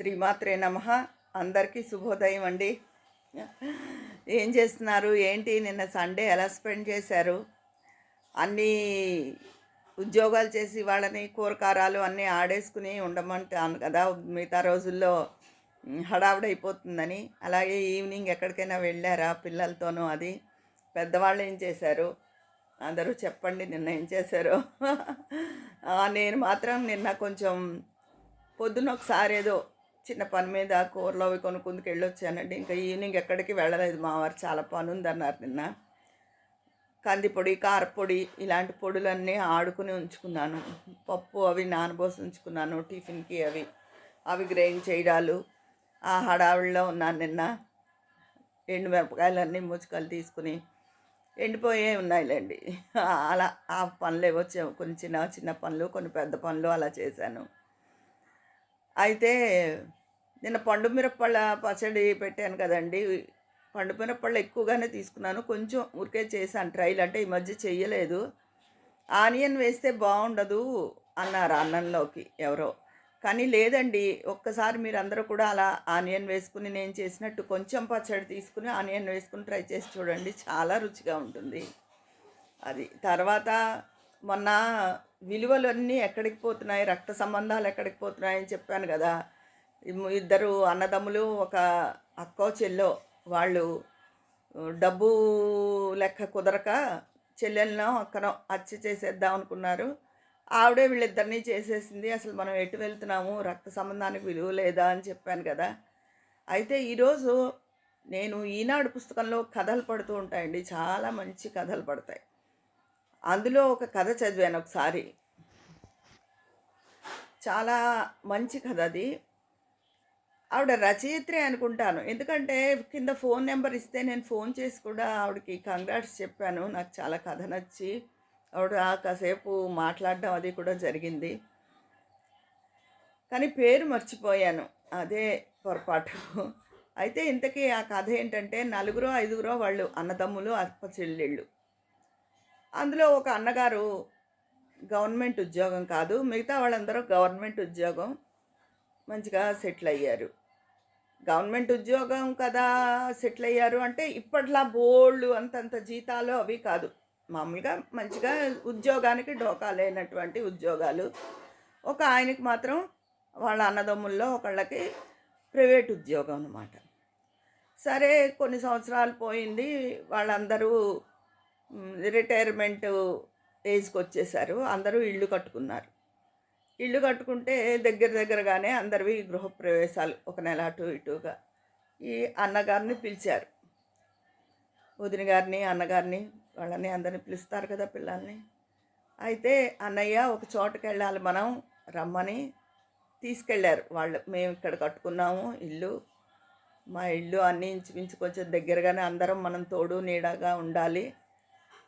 శ్రీమాత్రే నమ. అందరికీ శుభోదయం అండి. ఏం చేస్తున్నారు? ఏంటి? నిన్న సండే ఎలా స్పెండ్ చేశారు? అన్నీ ఉద్యోగాలు చేసి వాళ్ళని కూరకారాలు అన్నీ ఆడేసుకుని ఉండమంటాను కదా. మిగతా రోజుల్లో హడావుడైపోతుందని. అలాగే ఈవినింగ్ ఎక్కడికైనా వెళ్ళారా పిల్లలతోనూ అది? పెద్దవాళ్ళు ఏం చేశారు? అందరూ చెప్పండి నిన్న ఏం చేశారో. నేను మాత్రం నిన్న కొంచెం పొద్దున ఒకసారి ఏదో చిన్న పని మీద కూరలో అవి కొనుక్కుందుకు వెళ్ళొచ్చానండి. ఇంకా ఈవినింగ్ ఎక్కడికి వెళ్ళలేదు మావారు. చాలా పని ఉందన్నారు నిన్న. కందిపొడి కారపొడి ఇలాంటి పొడులన్నీ ఆడుకుని ఉంచుకున్నాను. పప్పు అవి నానబోసి ఉంచుకున్నాను. టిఫిన్కి అవి అవి గ్రైండ్ చేయడాలు ఆ హడావిడిలో ఉన్నాను నిన్న. ఎండు మిరపకాయలన్నీ ముచ్చుకలు తీసుకుని ఎండిపోయే ఉన్నాయిలేండి. అలా ఆ పనులు ఏవో కొన్ని చిన్న చిన్న పనులు కొన్ని పెద్ద పనులు అలా చేశాను. అయితే నిన్న పండు మిరపళ్ళ పచ్చడి పెట్టాను కదండి. పండు మిరపళ్ళు ఎక్కువగానే తీసుకున్నాను. కొంచెం ఊరికే చేశాను ట్రైల్ అంటే ఈ మధ్య చెయ్యలేదు. ఆనియన్ వేస్తే బాగుండదు అన్నారు అన్నంలోకి ఎవరో. కానీ లేదండి ఒక్కసారి మీరు అందరూ కూడా అలా ఆనియన్ వేసుకుని నేను చేసినట్టు కొంచెం పచ్చడి తీసుకుని ఆనియన్ వేసుకుని ట్రై చేసి చూడండి. చాలా రుచిగా ఉంటుంది. అది తర్వాత మొన్న విలువలన్నీ ఎక్కడికి పోతున్నాయి? రక్త సంబంధాలు ఎక్కడికి పోతున్నాయి అని చెప్పాను కదా. ఇద్దరు అన్నదమ్ములు ఒక అక్కో చెల్లో వాళ్ళు డబ్బు లెక్క కుదరక చెల్లెలనో అక్కనో హత్య చేసేద్దాం అనుకున్నారు. ఆవిడే వీళ్ళిద్దరినీ చేసేసింది. అసలు మనం ఎటు వెళ్తున్నాము? రక్త సంబంధానికి విలువ లేదా అని చెప్పాను కదా. అయితే ఈరోజు నేను ఈనాడు పుస్తకంలో కథలు పడుతూ ఉంటాయండి. చాలా మంచి కథలు పడతాయి. అందులో ఒక కథ చదివాను ఒకసారి. చాలా మంచి కథ అది. ఆవిడ రచయిత్రి అనుకుంటాను. ఎందుకంటే కింద ఫోన్ నెంబర్ ఇస్తే నేను ఫోన్ చేసి కూడా ఆవిడకి కంగ్రాట్స్ చెప్పాను. నాకు చాలా కథ నచ్చి ఆవిడ కాసేపు మాట్లాడడం అది కూడా జరిగింది. కానీ పేరు మర్చిపోయాను. అదే పొరపాటు. అయితే ఇంతకీ ఆ కథ ఏంటంటే నలుగురో ఐదుగురో వాళ్ళు అన్నదమ్ములు అప్పచెల్లెళ్ళు అందులో ఒక అన్నగారు గవర్నమెంట్ ఉద్యోగం కాదు మిగతా వాళ్ళందరూ గవర్నమెంట్ ఉద్యోగం మంచిగా సెటిల్ అయ్యారు. గవర్నమెంట్ ఉద్యోగం కదా సెటిల్ అయ్యారు అంటే ఇప్పట్లా బోళ్ళు అంతంత జీతాలు అవి కాదు. మామూలుగా మంచిగా ఉద్యోగానికి డోకా లేనటువంటి ఉద్యోగాలు. ఒక ఆయనకి మాత్రం వాళ్ళ అన్నదమ్ముల్లో ఒకళ్ళకి ప్రైవేట్ ఉద్యోగం అనమాట సరే కొన్ని సంవత్సరాలు పోయింది వాళ్ళందరూ రిటైర్మెంట్ ఏజ్కి వచ్చేసారు అందరూ ఇల్లు కట్టుకున్నారు. ఇల్లు కట్టుకుంటే దగ్గర దగ్గరగానే అందరివి గృహప్రవేశాలు ఒక నెల అటు ఇటుగా. ఈ అన్నగారిని పిలిచారు. వదిన గారిని అన్నగారిని వాళ్ళని అందరిని పిలుస్తారు కదా పిల్లల్ని. అయితే అన్నయ్య ఒక చోటకి వెళ్ళాలి మనం రమ్మని తీసుకెళ్ళారు. వాళ్ళు మేము ఇక్కడ కట్టుకున్నాము ఇల్లు. మా ఇల్లు అన్నీ ఇంచుమించు కొంచెం దగ్గరగానే అందరం మనం తోడు నీడగా ఉండాలి.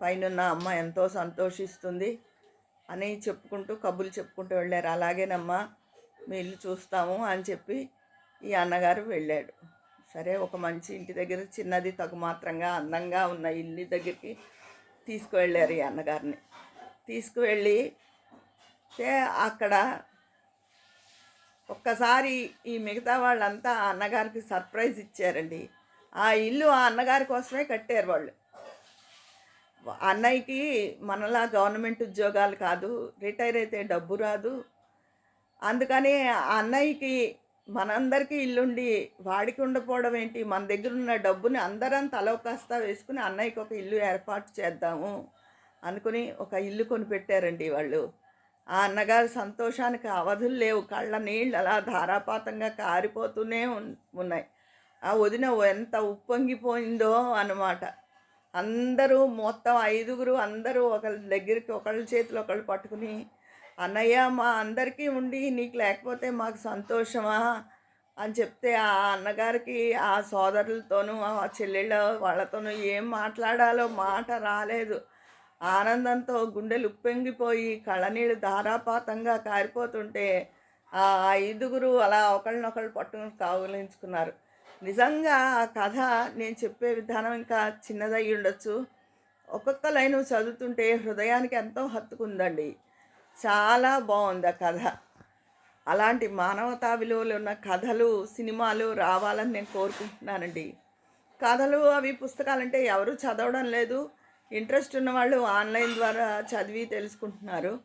పైనున్న అమ్మ ఎంతో సంతోషిస్తుంది అని చెప్పుకుంటూ కబుర్లు చెప్పుకుంటూ వెళ్ళారు. అలాగేనమ్మా మీ ఇల్లు చూస్తాము అని చెప్పి ఈ అన్నగారు వెళ్ళాడు సరే ఒక మంచి ఇంటి దగ్గర చిన్నది తగు మాత్రంగా అందంగా ఉన్న ఇల్లు దగ్గరికి తీసుకువెళ్ళారు ఈ అన్నగారిని. తీసుకువెళ్ళి అక్కడ ఒక్కసారి ఈ మిగతా వాళ్ళంతా ఆ అన్నగారికి సర్ప్రైజ్ ఇచ్చారండి. ఆ ఇల్లు ఆ అన్నగారి కోసమే కట్టారు వాళ్ళు. అన్నయ్యకి మనలా గవర్నమెంట్ ఉద్యోగాలు కాదు రిటైర్ అయితే డబ్బు రాదు. అందుకని ఆ అన్నయ్యకి మనందరికీ ఇల్లుండి వాడికి ఉండకపోవడం ఏంటి? మన దగ్గర ఉన్న డబ్బుని అందరం తలవకాస్తా వేసుకుని అన్నయ్యకి ఒక ఇల్లు ఏర్పాటు చేద్దాము అనుకుని ఒక ఇల్లు కొనిపెట్టారండి వాళ్ళు. ఆ అన్నగారి సంతోషానికి అవధులు లేవు. కళ్ళ నీళ్ళు అలా ధారాపాతంగా కారిపోతూనే ఉన్నాయి. ఆ వదిన ఎంత ఉప్పొంగిపోయిందో అన్నమాట. అందరూ మొత్తం ఐదుగురు అందరూ ఒకళ్ళ దగ్గరికి ఒకళ్ళ చేతులు ఒకళ్ళు పట్టుకుని అన్నయ్య మా అందరికీ ఉండి నీకు లేకపోతే మాకు సంతోషమా? అని చెప్తే ఆ అన్నగారికి ఆ సోదరులతోనూ ఆ చెల్లెళ్ళ వాళ్ళతోనూ ఏం మాట్లాడాలో మాట రాలేదు. ఆనందంతో గుండెలు ఉప్పొంగిపోయి కళ్ళనీళ్ళు ధారాపాతంగా కారిపోతుంటే ఆ ఐదుగురు అలా ఒకళ్ళనొకళ్ళు పట్టుకుని కావులించుకున్నారు నిజంగా ఆ కథ నేను చెప్పే విధానం ఇంకా చిన్నదై ఉండొచ్చు. ఒక్కొక్క లైను చదువుతుంటే హృదయానికి ఎంతో హత్తుకుందండి. చాలా బాగుంది ఆ కథ. అలాంటి మానవతా విలువలు ఉన్న కథలు సినిమాలు రావాలని నేను కోరుకుంటున్నానండి. కథలు అవి పుస్తకాలంటే ఎవరు చదవడం లేదు. ఇంట్రెస్ట్ ఉన్న వాళ్ళు ఆన్లైన్ ద్వారా చదివి తెలుసుకుంటున్నారు.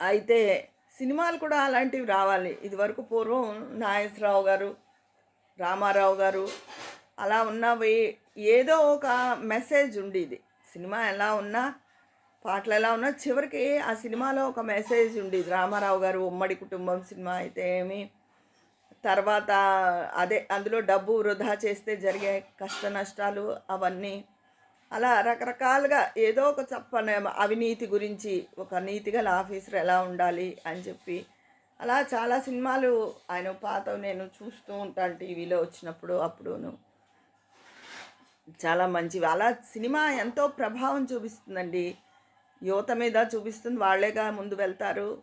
అయితే సినిమాలు కూడా అలాంటివి రావాలి. ఇదివరకు పూర్వం నాగేశ్వరరావు గారు రామారావు గారు అలా ఉన్నవి ఏదో ఒక మెసేజ్ ఉండేది. సినిమా ఎలా ఉన్నా పాటలు ఎలా ఉన్నా చివరికి ఆ సినిమాలో ఒక మెసేజ్ ఉండేది. రామారావు గారు ఉమ్మడి కుటుంబం సినిమా అయితే ఏమి తర్వాత అదే అందులో డబ్బు వృధా చేస్తే జరిగే కష్ట నష్టాలు అవన్నీ అలా రకరకాలుగా ఏదో ఒక చెప్పన అవినీతి గురించి ఒక నీతిగల ఆఫీసర్ ఎలా ఉండాలి అని చెప్పి అలా చాలా సినిమాలు ఆయన పాత నేను చూస్తూ ఉంటాను టీవీలో వచ్చినప్పుడు అప్పుడును. చాలా మంచివి. అలా సినిమా ఎంతో ప్రభావం చూపిస్తుందండి. యువత మీద చూపిస్తుంది. వాళ్ళేగా ముందు వెళ్తారు.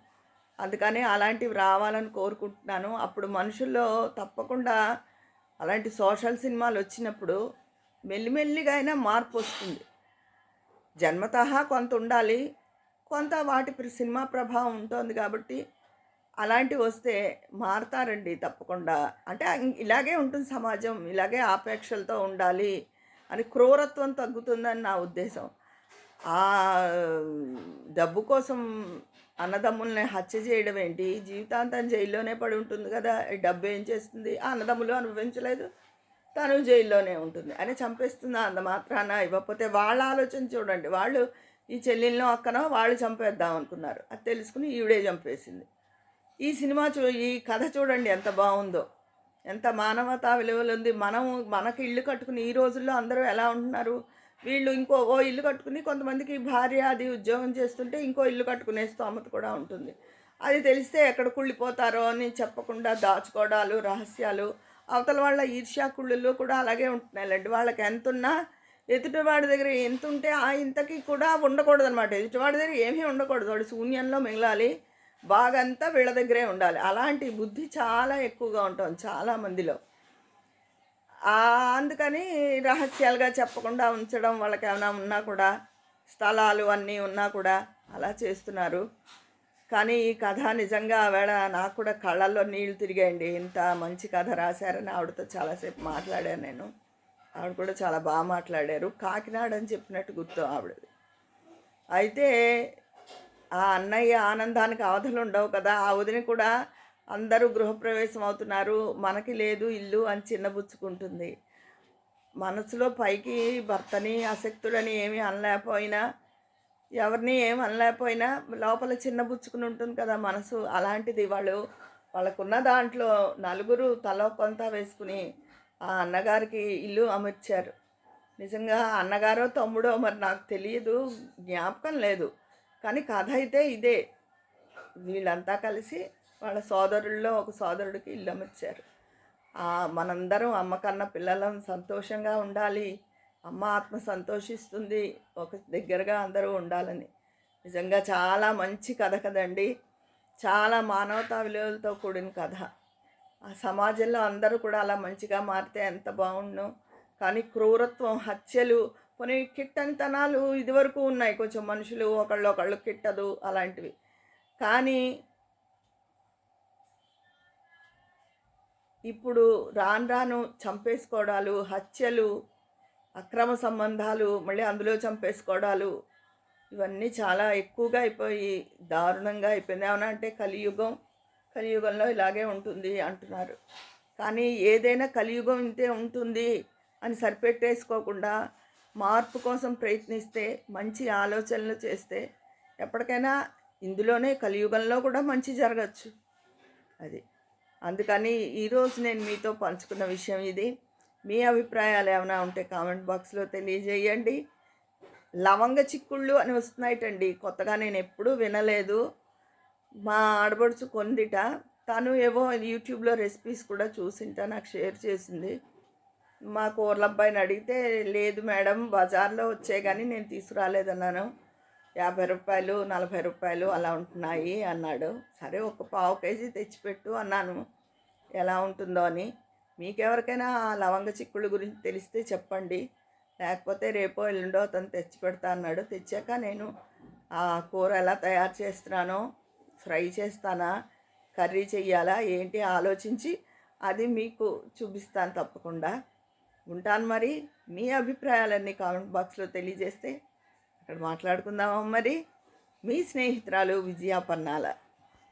అందుకని అలాంటివి రావాలని కోరుకుంటున్నాను. అప్పుడు మనుషుల్లో తప్పకుండా అలాంటి సోషల్ సినిమాలు వచ్చినప్పుడు మెల్లిమెల్లిగా అయినా మార్పు వస్తుంది. జన్మతహా కొంత ఉండాలి. కొంత వాటి సినిమా ప్రభావం ఉంటుంది కాబట్టి అలాంటివి వస్తే మారతారండి తప్పకుండా. అంటే ఇలాగే ఉంటుంది సమాజం ఇలాగే ఆపేక్షలతో ఉండాలి అని క్రూరత్వం తగ్గుతుందని నా ఉద్దేశం. ఆ డబ్బు కోసం అన్నదమ్ముల్ని హత్య చేయడం ఏంటి? జీవితాంతం జైల్లోనే పడి ఉంటుంది కదా డబ్బు ఏం చేస్తుంది? ఆ అన్నదమ్ములు అనుభవించలేదు తను జైల్లోనే ఉంటుంది అని చంపేస్తుంది అంత మాత్రాన ఇవ్వకపోతే వాళ్ళ ఆలోచన చూడండి. వాళ్ళు ఈ చెల్లెళ్ళనో అక్కనో వాళ్ళు చంపేద్దాం అనుకున్నారు. అది తెలుసుకుని ఈవిడే చంపేసింది. ఈ సినిమా చూ ఈ కథ చూడండి ఎంత బాగుందో. ఎంత మానవతా విలువలు ఉంది. మనం మనకి ఇల్లు కట్టుకుని ఈ రోజుల్లో అందరూ ఎలా ఉంటున్నారు? వీళ్ళు ఇంకో ఓ ఇల్లు కట్టుకుని కొంతమందికి భార్య అది ఉద్యోగం చేస్తుంటే ఇంకో ఇల్లు కట్టుకునే స్తోమత కూడా ఉంటుంది. అది తెలిస్తే ఎక్కడ కుళ్ళిపోతారో అని చెప్పకుండా దాచుకోవడాలు రహస్యాలు అవతల వాళ్ళ ఈర్ష్యా కుళ్ళు కూడా అలాగే ఉంటున్నాయి. వాళ్ళకి ఎంత ఉన్నా ఎదుటివాడి దగ్గర ఎంత ఉంటే ఆ ఇంతకి కూడా ఉండకూడదు అనమాట ఎదుటివాడి దగ్గర ఏమీ ఉండకూడదు. వాడు శూన్యంలో మిగలాలి. బాగంతా వీళ్ళ దగ్గరే ఉండాలి. అలాంటి బుద్ధి చాలా ఎక్కువగా ఉంటుంది చాలా మందిలో. అందుకని రహస్యాలుగా చెప్పకుండా ఉంచడం వాళ్ళకి ఏమైనా ఉన్నా కూడా స్థలాలు అన్నీ ఉన్నా కూడా అలా చేస్తున్నారు. కానీ ఈ కథ నిజంగా ఆవిడ నాకు కూడా కళ్ళల్లో నీళ్ళు తిరిగాయండి. ఇంత మంచి కథ రాశారని ఆవిడతో చాలాసేపు మాట్లాడాను నేను. ఆవిడ కూడా చాలా బాగా మాట్లాడారు. కాకినాడ అని చెప్పినట్టు గుర్తు ఆవిడది. అయితే ఆ అన్నయ్య ఆనందానికి అవధులు ఉండవు కదా ఆ వదిన కూడా అందరూ గృహప్రవేశం అవుతున్నారు మనకి లేదు ఇల్లు అని చిన్నబుచ్చుకుంటుంది మనసులో పైకి భర్తని అసక్తుడని ఏమీ అనలేకపోయినా ఎవరిని ఏం అనలేకపోయినా లోపల చిన్నబుచ్చుకుని ఉంటుంది కదా మనసు. అలాంటిది వాళ్ళు వాళ్ళకున్న దాంట్లో నలుగురు తలో కొంత వేసుకుని ఆ అన్నగారికి ఇల్లు అమర్చారు. నిజంగా అన్నగారో తమ్ముడో మరి నాకు తెలియదు జ్ఞాపకం లేదు. కానీ కథ అయితే ఇదే. వీళ్ళంతా కలిసి వాళ్ళ సోదరుల్లో ఒక సోదరుడికి ఇల్లు అమర్చారు మనందరం అమ్మ కన్న పిల్లలం సంతోషంగా ఉండాలి. అమ్మ ఆత్మ సంతోషిస్తుంది ఒక దగ్గరగా అందరూ ఉండాలని. నిజంగా చాలా మంచి కథ కదండి. చాలా మానవతా విలువలతో కూడిన కథ. ఆ సమాజంలో అందరూ కూడా అలా మంచిగా మారితే ఎంత బాగుండు. కానీ క్రూరత్వం హత్యలు కొన్ని కిట్టనితనాలు ఇదివరకు ఉన్నాయి. కొంచెం మనుషులు ఒకళ్ళు ఒకళ్ళు కిట్టదు అలాంటివి. కానీ ఇప్పుడు రాను రాను చంపేసుకోవడాలు హత్యలు అక్రమ సంబంధాలు మళ్ళీ అందులో చంపేసుకోవడాలు ఇవన్నీ చాలా ఎక్కువగా అయిపోయి దారుణంగా అయిపోయింది. ఏమన్నా అంటే కలియుగం కలియుగంలో ఇలాగే ఉంటుంది అంటున్నారు. కానీ ఏదైనా కలియుగం ఇంతే ఉంటుంది అని సరిపెట్టేసుకోకుండా మార్పు కోసం ప్రయత్నిస్తే మంచి ఆలోచనలు చేస్తే ఎప్పటికైనా ఇందులోనే కలియుగంలో కూడా మంచి జరగచ్చు. అది. అందుకని ఈరోజు నేను మీతో పంచుకున్న విషయం ఇది. మీ అభిప్రాయాలు ఏమైనా ఉంటే కామెంట్ బాక్స్లో తెలియజేయండి. లవంగ చిక్కుళ్ళు అని వస్తున్నాయిటండి. కొత్తగా నేను ఎప్పుడూ వినలేదు. మా ఆడబడుచు కొందిట. తను ఏవో యూట్యూబ్లో రెసిపీస్ కూడా చూసింట నాకు షేర్ చేసింది. మా కూరల అబ్బాయిని అడిగితే లేదు మేడం బజార్లో వచ్చే కానీ నేను తీసుకురాలేదన్నాను. యాభై రూపాయలు నలభై రూపాయలు అలా ఉంటున్నాయి అన్నాడు. సరే ఒక పావు కేజీ తెచ్చిపెట్టు అన్నాను. ఎలా ఉంటుందో అని. మీకెవరికైనా ఆ లవంగ చిక్కుళ్ళ గురించి తెలిస్తే చెప్పండి. లేకపోతే రేపో ఎల్లుండో అతను తెచ్చి పెడతా అన్నాడు. తెచ్చాక నేను ఆ కూర ఎలా తయారు చేస్తున్నానో ఫ్రై చేస్తానా కర్రీ చెయ్యాలా ఏంటి ఆలోచించి అది మీకు చూపిస్తాను తప్పకుండా. ఉంటాను మరి. మీ అభిప్రాయాలన్నీ కామెంట్ బాక్స్లో తెలియజేస్తే అక్కడ మాట్లాడుకుందామా మరి. మీ స్నేహితురాలు విజయ పన్నాల.